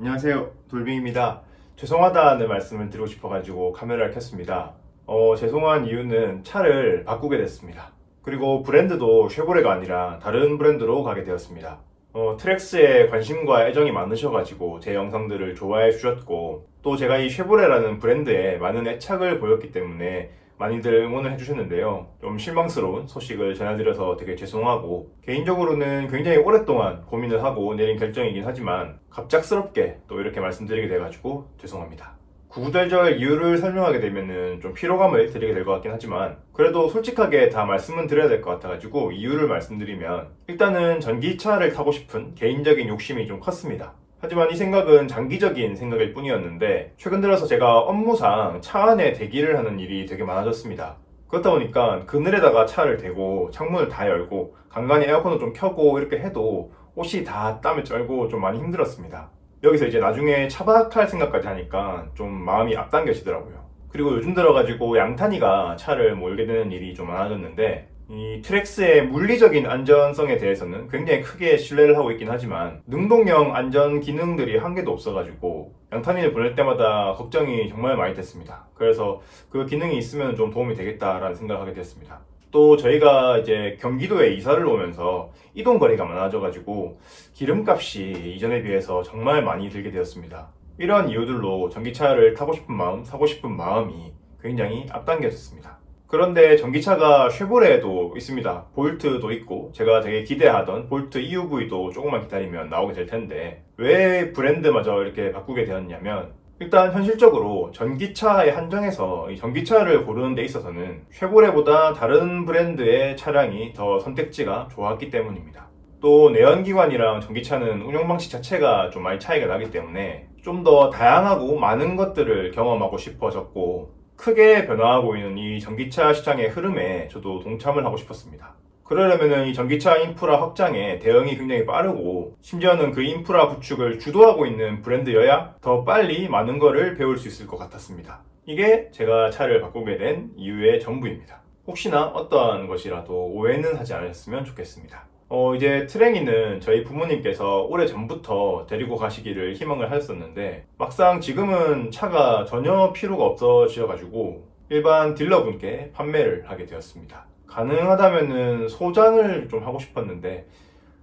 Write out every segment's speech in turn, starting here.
안녕하세요. 돌빙입니다. 죄송하다는 말씀을 드리고 싶어가지고 카메라를 켰습니다. 어, 죄송한 이유는 차를 바꾸게 됐습니다. 그리고 브랜드도 쉐보레가 아니라 다른 브랜드로 가게 되었습니다. 어, 트랙스에 관심과 애정이 많으셔가지고 제 영상들을 좋아해 주셨고 또 제가 이 쉐보레라는 브랜드에 많은 애착을 보였기 때문에 많이들 응원을 해주셨는데요. 좀 실망스러운 소식을 전해드려서 되게 죄송하고 개인적으로는 굉장히 오랫동안 고민을 하고 내린 결정이긴 하지만 갑작스럽게 또 이렇게 말씀드리게 돼가지고 죄송합니다. 구구절절 이유를 설명하게 되면은 좀 피로감을 드리게 될 것 같긴 하지만 그래도 솔직하게 다 말씀은 드려야 될 것 같아가지고 이유를 말씀드리면 일단은 전기차를 타고 싶은 개인적인 욕심이 좀 컸습니다. 하지만 이 생각은 장기적인 생각일 뿐이었는데 최근 들어서 제가 업무상 차 안에 대기를 하는 일이 되게 많아졌습니다. 그렇다 보니까 그늘에다가 차를 대고 창문을 다 열고 간간히 에어컨을 좀 켜고 이렇게 해도 옷이 다 땀에 쩔고 좀 많이 힘들었습니다. 여기서 이제 나중에 차박할 생각까지 하니까 좀 마음이 앞당겨지더라고요. 그리고 요즘 들어가지고 양탄이가 차를 몰게 되는 일이 좀 많아졌는데 이 트랙스의 물리적인 안전성에 대해서는 굉장히 크게 신뢰를 하고 있긴 하지만 능동형 안전 기능들이 한 개도 없어가지고 양탄이를 보낼 때마다 걱정이 정말 많이 됐습니다. 그래서 그 기능이 있으면 좀 도움이 되겠다라는 생각을 하게 됐습니다. 또 저희가 이제 경기도에 이사를 오면서 이동 거리가 많아져가지고 기름값이 이전에 비해서 정말 많이 들게 되었습니다. 이러한 이유들로 전기차를 타고 싶은 마음, 사고 싶은 마음이 굉장히 앞당겨졌습니다. 그런데 전기차가 쉐보레에도 있습니다. 볼트도 있고 제가 되게 기대하던 볼트 EUV도 조금만 기다리면 나오게 될 텐데 왜 브랜드마저 이렇게 바꾸게 되었냐면 일단 현실적으로 전기차에 한정해서 이 전기차를 고르는 데 있어서는 쉐보레보다 다른 브랜드의 차량이 더 선택지가 좋았기 때문입니다. 또 내연기관이랑 전기차는 운영 방식 자체가 좀 많이 차이가 나기 때문에 좀 더 다양하고 많은 것들을 경험하고 싶어졌고 크게 변화하고 있는 이 전기차 시장의 흐름에 저도 동참을 하고 싶었습니다. 그러려면 이 전기차 인프라 확장에 대응이 굉장히 빠르고 심지어는 그 인프라 구축을 주도하고 있는 브랜드여야 더 빨리 많은 거를 배울 수 있을 것 같았습니다. 이게 제가 차를 바꾸게 된 이유의 전부입니다. 혹시나 어떠한 것이라도 오해는 하지 않으셨으면 좋겠습니다. 어, 이제 트랭이는 저희 부모님께서 오래 전부터 데리고 가시기를 희망을 하셨었는데 막상 지금은 차가 전혀 필요가 없어지셔가지고 일반 딜러분께 판매를 하게 되었습니다. 가능하다면은 소장을 좀 하고 싶었는데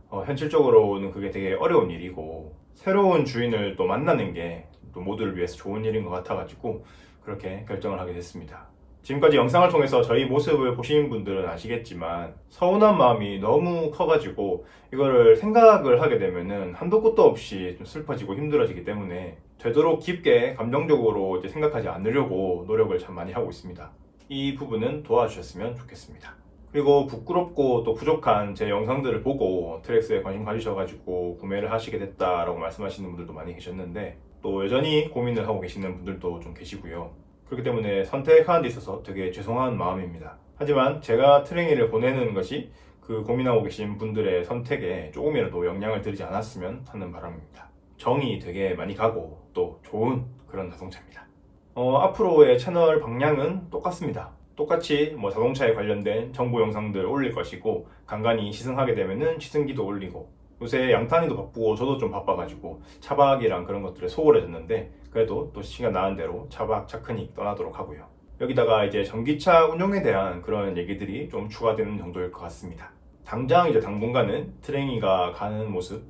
어, 현실적으로는 그게 되게 어려운 일이고 새로운 주인을 또 만나는 게 또 모두를 위해서 좋은 일인 것 같아가지고 그렇게 결정을 하게 됐습니다. 지금까지 영상을 통해서 저희 모습을 보신 분들은 아시겠지만 서운한 마음이 너무 커가지고 이거를 생각을 하게 되면은 한도 끝도 없이 좀 슬퍼지고 힘들어지기 때문에 되도록 깊게 감정적으로 이제 생각하지 않으려고 노력을 참 많이 하고 있습니다. 이 부분은 도와주셨으면 좋겠습니다. 그리고 부끄럽고 또 부족한 제 영상들을 보고 트랙스에 관심 가지셔가지고 구매를 하시게 됐다라고 말씀하시는 분들도 많이 계셨는데 또 여전히 고민을 하고 계시는 분들도 좀 계시고요. 그렇기 때문에 선택하는 데 있어서 되게 죄송한 마음입니다. 하지만 제가 트레이닝을 보내는 것이 그 고민하고 계신 분들의 선택에 조금이라도 영향을 드리지 않았으면 하는 바람입니다. 정이 되게 많이 가고 또 좋은 그런 자동차입니다. 어, 앞으로의 채널 방향은 똑같습니다. 똑같이 뭐 자동차에 관련된 정보 영상들 올릴 것이고 간간히 시승하게 되면은 시승기도 올리고 요새 양탄이도 바쁘고 저도 좀 바빠가지고 차박이랑 그런 것들에 소홀해졌는데 그래도 또 시간 나는 대로 차박 차크닉 떠나도록 하고요. 여기다가 이제 전기차 운용에 대한 그런 얘기들이 좀 추가되는 정도일 것 같습니다. 당장 이제 당분간은 트랭이가 가는 모습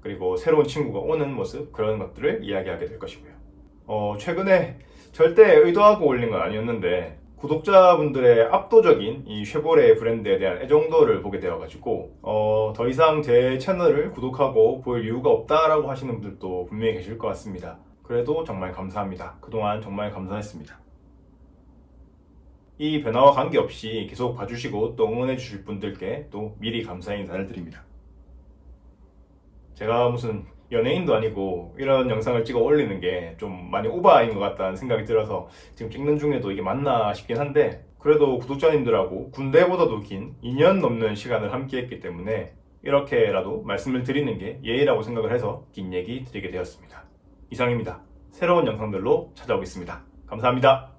그리고 새로운 친구가 오는 모습 그런 것들을 이야기하게 될 것이고요. 어, 최근에 절대 의도하고 올린 건 아니었는데 구독자분들의 압도적인 이 쉐보레 브랜드에 대한 애정도를 보게 되어가지고 어, 더 이상 제 채널을 구독하고 볼 이유가 없다라고 하시는 분들도 분명히 계실 것 같습니다. 그래도 정말 감사합니다. 그동안 정말 감사했습니다. 이 변화와 관계없이 계속 봐주시고 또 응원해 주실 분들께 또 미리 감사의 인사를 드립니다. 제가 무슨 연예인도 아니고 이런 영상을 찍어 올리는 게 좀 많이 오바인 것 같다는 생각이 들어서 지금 찍는 중에도 이게 맞나 싶긴 한데 그래도 구독자님들하고 군대보다도 긴 2년 넘는 시간을 함께 했기 때문에 이렇게라도 말씀을 드리는 게 예의라고 생각을 해서 긴 얘기 드리게 되었습니다. 이상입니다. 새로운 영상들로 찾아오겠습니다. 감사합니다.